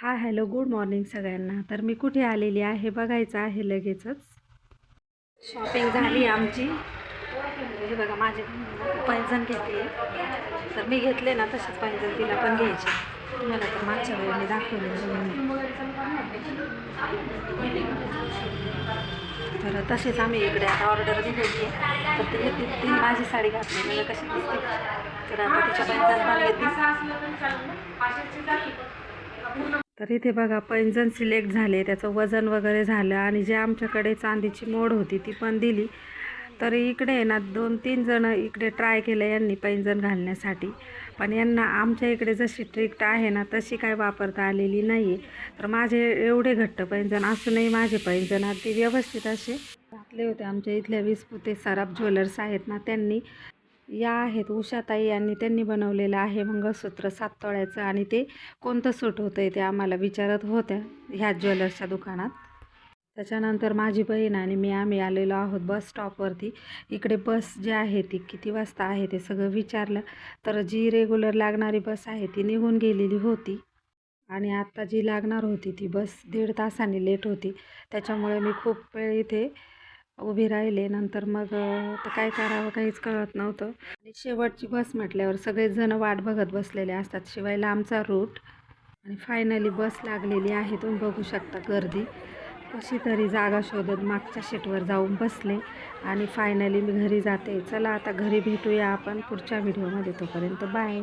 हा hello good morning सगळ्यांना. तर मी कुठे आलेली आहे? बघायचं आहे लगेचच. शॉपिंग झाली आमची. हे बघा माझे पैंजण घेते तर मी घेतले ना तसेच पैंजण तिला पण घ्यायचे. तुम्हाला तर मागच्या वेळी मी दाखवले तर तसेच आम्ही इकडे आता ऑर्डर दिलेली आहे. तर ती ती ती माझी साडी घातली. म्हणजे कशी दिसते? तर आता तिच्या पैंजण पण घेतली. तर इथे बघा पैंजण सिलेक्ट झाले त्याचं वजन वगैरे झालं आणि जे आमच्याकडे चांदीची मोड होती ती पण दिली. तर इकडे आहे ना दोन तीन जण इकडे ट्राय केलं यांनी पैंजण घालण्यासाठी. पण यांना आमच्या इकडे जशी ट्रिक्ट आहे ना तशी काय वापरता आलेली नाही आहे तर माझे एवढे घट्ट पैंजण असूनही माझे पैंजण अगदी व्यवस्थित असे. घातले होते आमच्या इथल्या वीसपुते सराफ ज्वेलर्स आहेत ना त्यांनी. या आहेत उषाताई यांनी त्यांनी बनवलेलं आहे मंगळसूत्र साततोळ्याचं आणि ते कोणतं सूट होतं आहे ते आम्हाला विचारत होत्या ह्या ज्वेलर्सच्या दुकानात. त्याच्यानंतर माझी बहीण आणि मी आम्ही आलेलो आहोत बस स्टॉपवरती. इकडे बस जी आहे ती किती वाजता आहे ते सगळं विचारलं. तर जी रेग्युलर लागणारी बस आहे ती निघून गेलेली होती. आणि आत्ता जी लागणार होती ती बस दीड तासाने लेट होती. त्याच्यामुळे मी खूप वेळ इथे उभी राहिले. नंतर मग तर काय करावं काहीच कळत नव्हतं. आणि शेवटची बस म्हटल्यावर सगळेजण वाट बघत बसलेले असतात. शिवाय लांबचा रूट आणि फायनली बस लागलेली आहे. तुम्ही बघू शकता गर्दी. कशी तरी जागा शोधत मागच्या शीटवर जाऊन बसले आणि फायनली मी घरी जाते. चला आता घरी भेटूया आपण पुढच्या व्हिडिओमध्ये तोपर्यंत बाय